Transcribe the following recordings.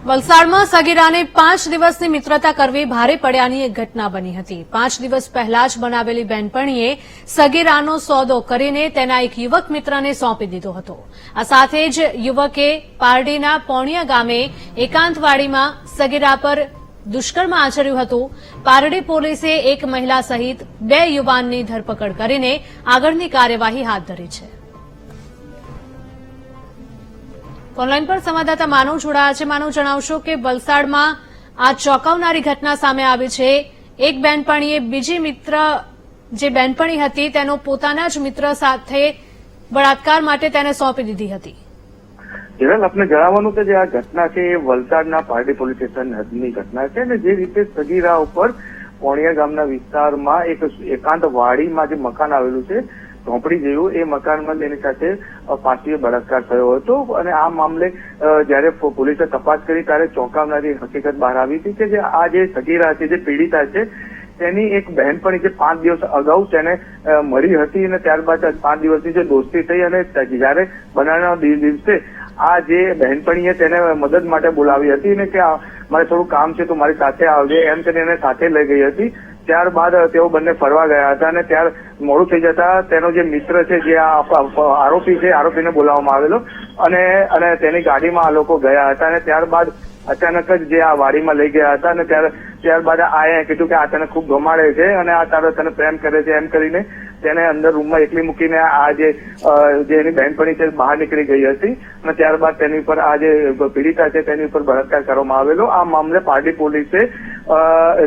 વલસાડમાં સગીરાને પાંચ દિવસની મિત્રતા કરવી ભારે પડ્યાની એક ઘટના બની હતી. પાંચ દિવસ પહેલા જ બનાવેલી બહેનપણીએ સગીરાનો સોદો કરીને તેના એક યુવક મિત્રને સોંપી દીધો હતો. આ સાથે જ યુવકે પારડીના પોણિયા ગામે એકાંતવાડીમાં સગીરા પર દુષ્કર્મ આચર્યું હતું. પારડી પોલીસે એક મહિલા સહિત બે યુવાનની ધરપકડ કરીને આગળની કાર્યવાહી હાથ ધરી છે. ઓનલાઈન પર સંવાદદાતા માનવ જોડાયા છે. માનવ, જણાવશો કે વલસાડમાં આ ચોંકાવનારી ઘટના સામે આવી છે. એક બેનપણીએ બીજી મિત્ર, જે બેનપણી હતી, તેનો પોતાના જ મિત્ર સાથે બળાત્કાર માટે તેને સોંપી દીધી હતી. હિરલ, આપને જણાવવાનું કે જે આ ઘટના છે, એ વલસાડના પારડી પોલીસ સ્ટેશન હદની ઘટના છે અને જે રીતે સગીરા ઉપર કોણિયા ગામના વિસ્તારમાં એક એકાંત વાડીમાં જે મકાન આવેલું છે ઝોંપડી જેવું એ મકાનમાં તેની સાથે અ, બળાત્કાર થયો હતો અને આ મામલે જ્યારે પોલીસે તપાસ કરી ત્યારે ચોંકાવનારી હકીકત બહાર આવી હતી કે જે આ જે સગીરા છે જે પીડિતા છે તેની એક બહેનપણી જે પાંચ દિવસ અગાઉ તેને મરી હતી અને ત્યારબાદ પાંચ દિવસની જે દોસ્તી થઈ અને જ્યારે બનાવના દિવસે આ જે બહેનપણીએ તેને મદદ માટે બોલાવી હતી ને કે મારે થોડું કામ છે તો મારી સાથે આવજે. એમ કરીને એને સાથે લઈ ગઈ હતી. ત્યારબાદ તેઓ બંને ફરવા ગયા હતા અને ત્યાર મોડું થઈ જતા તેનો જે મિત્ર છે, જે આરોપી છે આરોપીને બોલાવવામાં આવેલો. અને અને તેની ગાડીમાં આ લોકો ગયા હતા અને ત્યારબાદ અચાનક જ જે આ વાડીમાં લઈ ગયા હતા અને ત્યાર, ત્યારબાદ આયા કીધું કે આ તને ખૂબ ગમાડે છે અને આ તારો તને પ્રેમ કરે છે એમ કરીને તેને અંદર રૂમમાં એકલી મૂકીને આ જે એની બહેનપણી છે, બહાર નીકળી ગઈ હતી અને ત્યારબાદ તેની ઉપર આ જે પીડિતા છે, તેની ઉપર બળાત્કાર કરવામાં આવેલો. આ મામલે પારડી પોલીસે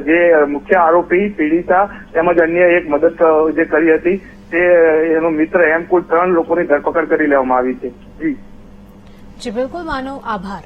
જે મુખ્ય આરોપી, પીડિતા તેમજ અન્ય એક મદદ, જે કરી હતી, તે એનો મિત્ર એમ કુલ ત્રણ લોકોની ધરપકડ કરી લેવામાં આવી છે. જી. જી, બિલકુલ માનવ આભાર.